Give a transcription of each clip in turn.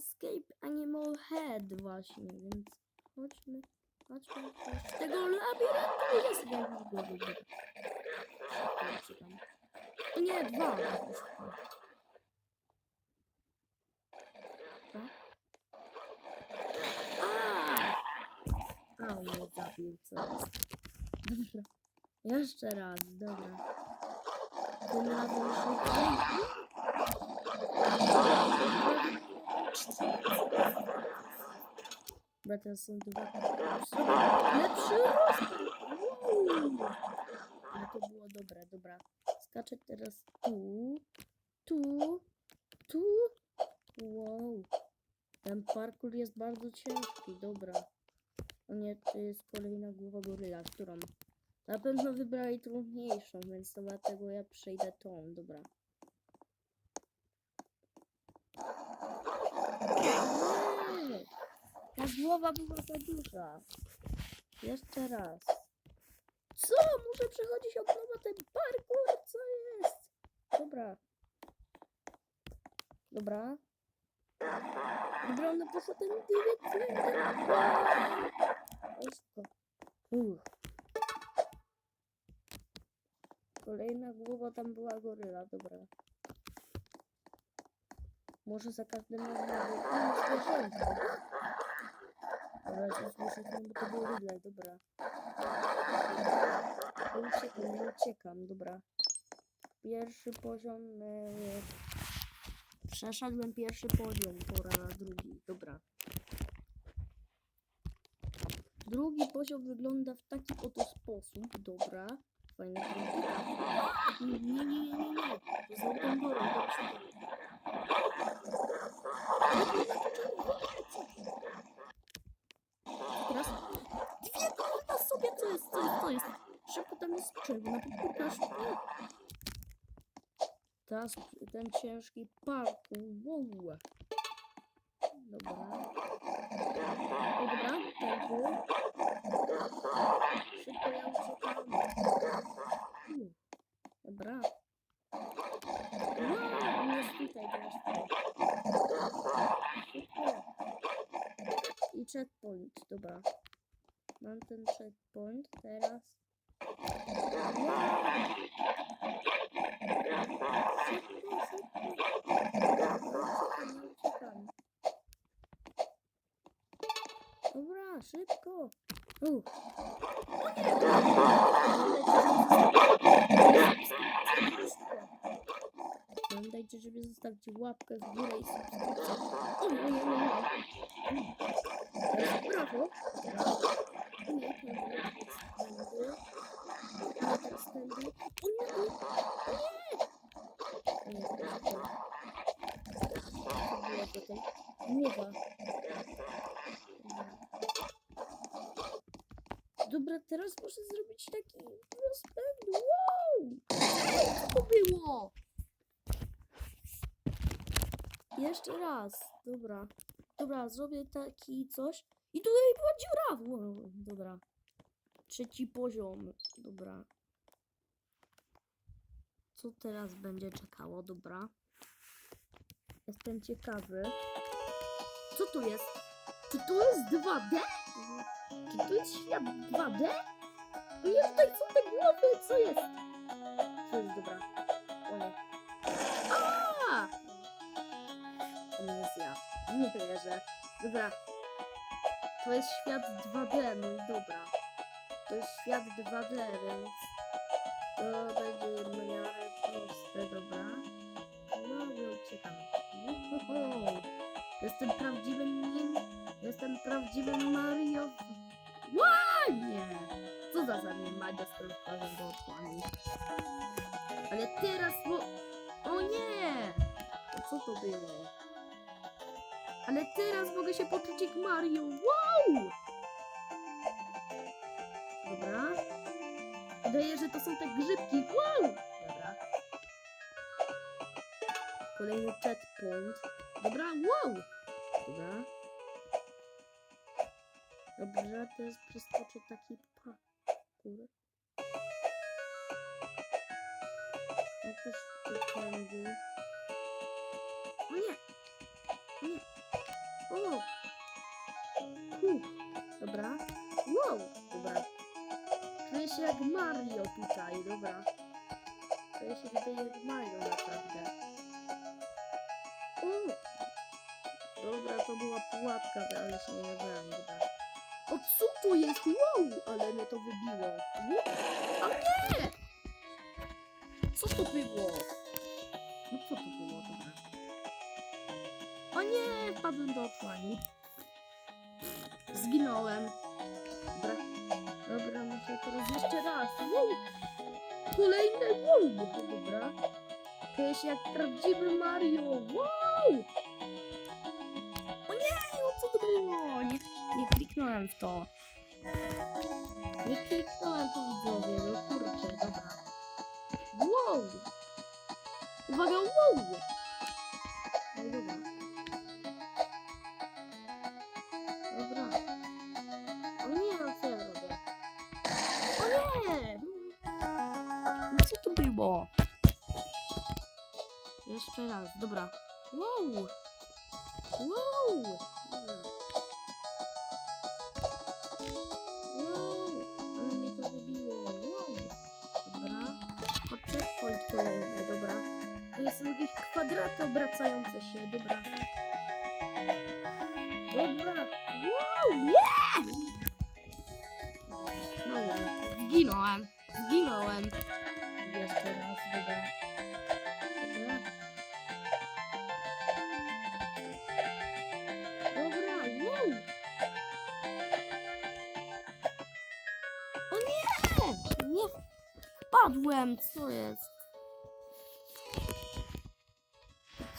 Escape Animal Head właśnie, więc chodźmy, chodźmy do tego labiryntu jest głowy. Czekam. Nie, dwa. A! Mnie zabił, co. Dobra. Jeszcze raz, dobra. Tym razem szybciej. Bo to są dwa. Lepszy. Ale to było dobre, dobra. Skaczę teraz tu, tu, tu. Wow. Ten parkour jest bardzo ciężki, dobra. O nie, to jest kolejna głowa goryla, którą na pewno wybrali trudniejszą, więc dlatego ja przejdę tą, dobra. Nie! Ta głowa była za duża. Jeszcze raz. Co? Muszę przechodzić od nowa ten parkour? Co jest? Dobra. Dobra. Dobra, ona poszła ten dywiet. Wszystko. Kolejna głowa tam była goryla, dobra. Może za każdym razem. Dobra, to słyszę, bo to było rydle, dobra. Nie uciekam, nie uciekam, dobra. Pierwszy poziom... E... Przeszedłem pierwszy poziom, pora na drugi, dobra. Drugi poziom wygląda w taki oto sposób, dobra. Fajna grafika. Nie, nie, nie, nie, nie. To z górą, to przepraszam. Teraz dwie kurwa sobie, co jest, co jest, co jest. Szybko tam jest czerwona szybko. Teraz ten ciężki parkour, wow. Dobra. O, dobra, tempo. Szybko ja uciekam. Dobra. On jest tutaj teraz. I checkpoint, dobra. Mam ten checkpoint, teraz. Wow. Szybko, szybko. Uciekam, nie uciekam. Dobra, szybko. U. Pamiętajcie, żeby zostawić łapkę w górę i subskrypcję. O nie, nie, nie, nie. Teraz Brawo. O nie, nie, nie. O nie, o nie. O nie, tutaj głowa. Dobra, teraz muszę zrobić taki rozpęd. Wow! Co to było? Jeszcze raz. Dobra. Dobra, zrobię taki coś. I tutaj była dziura. Wow, dobra. Trzeci poziom. Dobra. Co teraz będzie czekało? Dobra. Jestem ciekawy. Co tu jest? Czy tu jest 2D? Czy to jest świat 2D? O nie, tutaj są te głowy, co jest? Co jest, dobra. O nie. A! To nie ja. Wierzę. Dobra. To jest świat 2D, no i dobra. To jest świat 2D, więc to będzie w miarę proste, dobra. No, nie uciekam. Jestem prawdziwym nim. Jestem prawdziwym Mario. Ładnie! Co za zamian Madzia z korytarzem do otchłani. Ale teraz, bo... O nie! Co to było? Ale teraz mogę się poczuć jak Mario. Wow! Dobra. Wydaje, że to są te grzybki. Wow! Kolejny checkpoint. Dobra, wow! Dobra. Dobrze, teraz przeskoczę taki parkour. Jakoś tu tędy. O nie! Nie! O! Uf. Dobra. Wow! Dobra. Czuję się jak Mario tutaj, dobra. Czuję się tutaj jak Mario naprawdę. Dobra, to była pułapka, ale się nie wybrałem, dobra. O co to jest? Wow! Ale mnie to wybiło. A nie! Co to było? No co to było, dobra. O nie! Wpadłem do otchłani. Zginąłem. Dobra. Dobra, muszę teraz jeszcze raz. Wow! Kolejne wow! Dobra. Czuję się jak prawdziwy Mario. Wow! Było? Nie, nie kliknąłem w to. Nie kliknąłem to widzowie, no kurczę, dobra. Wow! Uwaga, wow! No dobra. Dobra. O nie, no co ja robię? O nie! No co to było? Jeszcze raz, dobra. Wow! Wow! Dobra. Jakieś kwadraty obracające się, dobra. Dobra. Wow! Nie! Dobra. Zginąłem. Zginąłem. Jeszcze raz, dobra. Dobra. Dobra, wow! O nie! Nie wpadłem, co jest?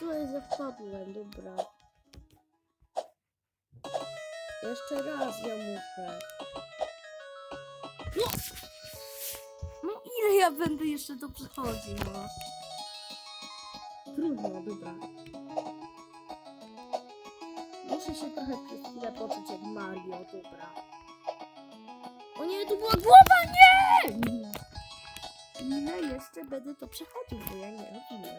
Że wpadłem, dobra. Jeszcze raz ja muszę. No! No ile ja będę jeszcze to przechodził, no? Trudno, dobra. Muszę się trochę przez chwilę poczuć jak Mario, dobra. O nie, tu była głowa, nie! Ile jeszcze będę to przechodził, bo ja nie rozumiem,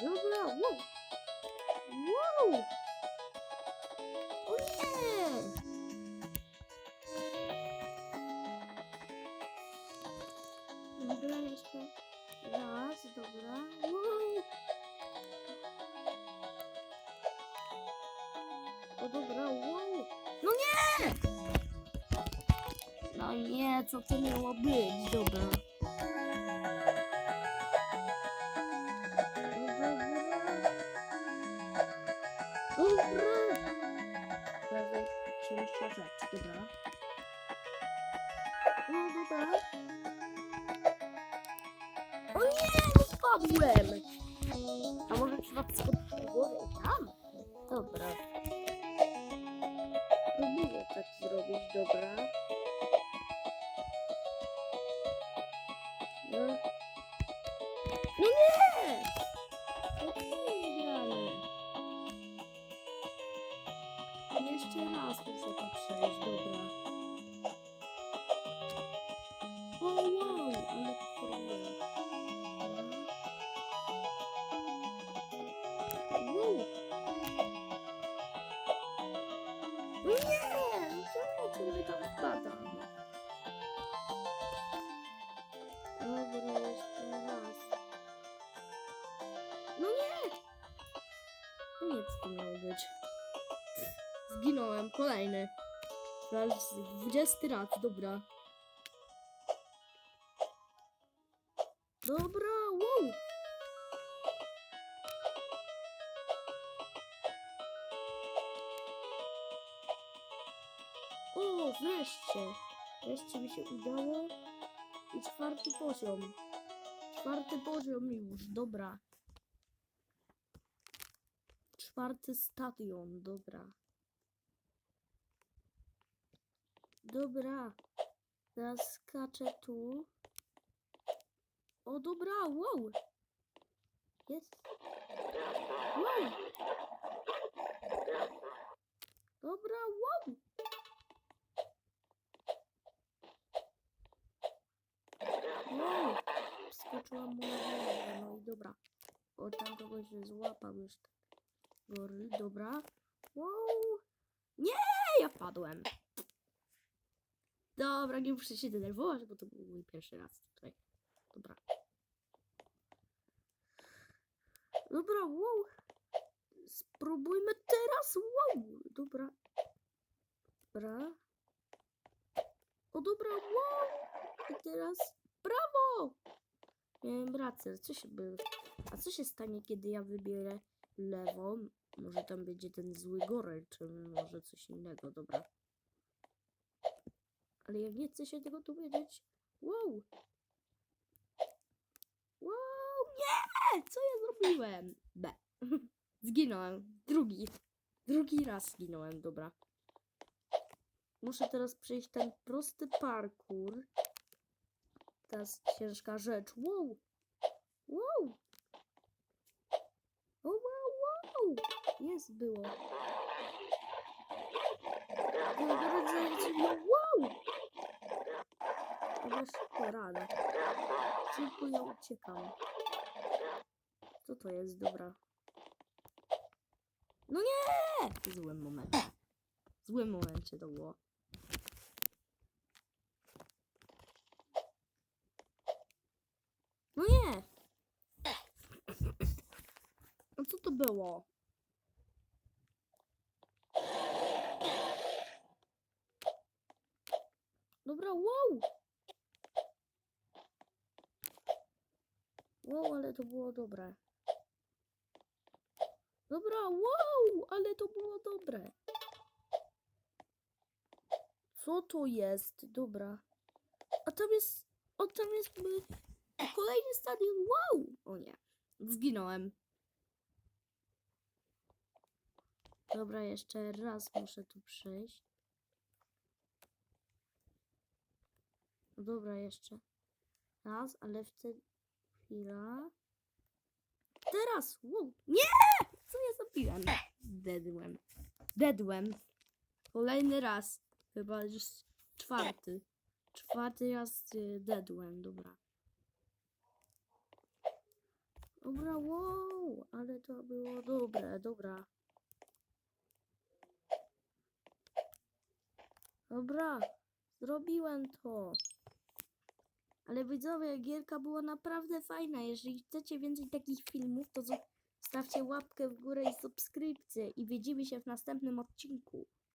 dobra. Wow! Wow! O nie! Dobra, jeszcze raz, dobra. Wow! O dobra, wow! No nie! No nie, co to miało być, dobra. Dobra. Dobra. Prawie cięższa rzecz, dobra. No dobra. O nie, nie spadłem! A może trzeba skoczyć głowę tam? Dobra. Próbuję tak zrobić, dobra. No. No nie! No Jeszcze raz muszę to przejść, dobra. O wow, ale próbuję. Wow. No nie! No czemu. No nie! No nie, co to miało? Zginąłem, kolejny. Raz, dwudziesty raz, dobra. Dobra, wow! O, wreszcie! Wreszcie mi się udało. I czwarty poziom. Czwarty poziom już, dobra. Czwarty stadion, dobra. Dobra. Teraz skaczę tu. O, dobra, wow. Jest. Wow. Dobra, wow. Wow. Skoczyłam głowa, no i dobra. O, tam kogoś złapał już tak. Gory, dobra. Wow. Nie, ja wpadłem. Dobra, nie muszę się denerwować, bo to był mój pierwszy raz tutaj. Dobra. Dobra, wow. Spróbujmy teraz, wow. Dobra. Dobra. O dobra, wow. I teraz brawo. Miałem rację, co się by... A co się stanie, kiedy ja wybierę lewo? Może tam będzie ten zły goryl, czy może coś innego, dobra. Ale ja nie chcę się tego dowiedzieć. Wow! Wow, nie! Co ja zrobiłem? B. Zginąłem. Drugi. Drugi raz zginąłem, dobra. Muszę teraz przejść ten prosty parkour. Teraz ciężka rzecz. Wow! Wow! O, wow, wow! Jest, było. Wow! Rada. Szybko ja uciekam. Co to jest? Dobra. No nie! W złym momencie. W złym momencie to było. No nie! No co to było? Dobra, wow! Wow, ale to było dobre. Dobra, wow, ale to było dobre. Co to jest? Dobra. A tam jest, o tam jest kolejny stadion, wow! O nie, zginąłem. Dobra, jeszcze raz muszę tu przejść. Dobra, jeszcze raz, ale wtedy chwila. Teraz! Wow. Nie! Co ja zrobiłem? Dedłem. Dedłem. Kolejny raz. Chyba już czwarty. Czwarty raz y, dedłem, dobra. Dobra, wow, ale to było dobre, dobra. Dobra, zrobiłem to. Ale widzowie, gierka była naprawdę fajna. Jeżeli chcecie więcej takich filmów, to zostawcie łapkę w górę i subskrypcję. I widzimy się w następnym odcinku.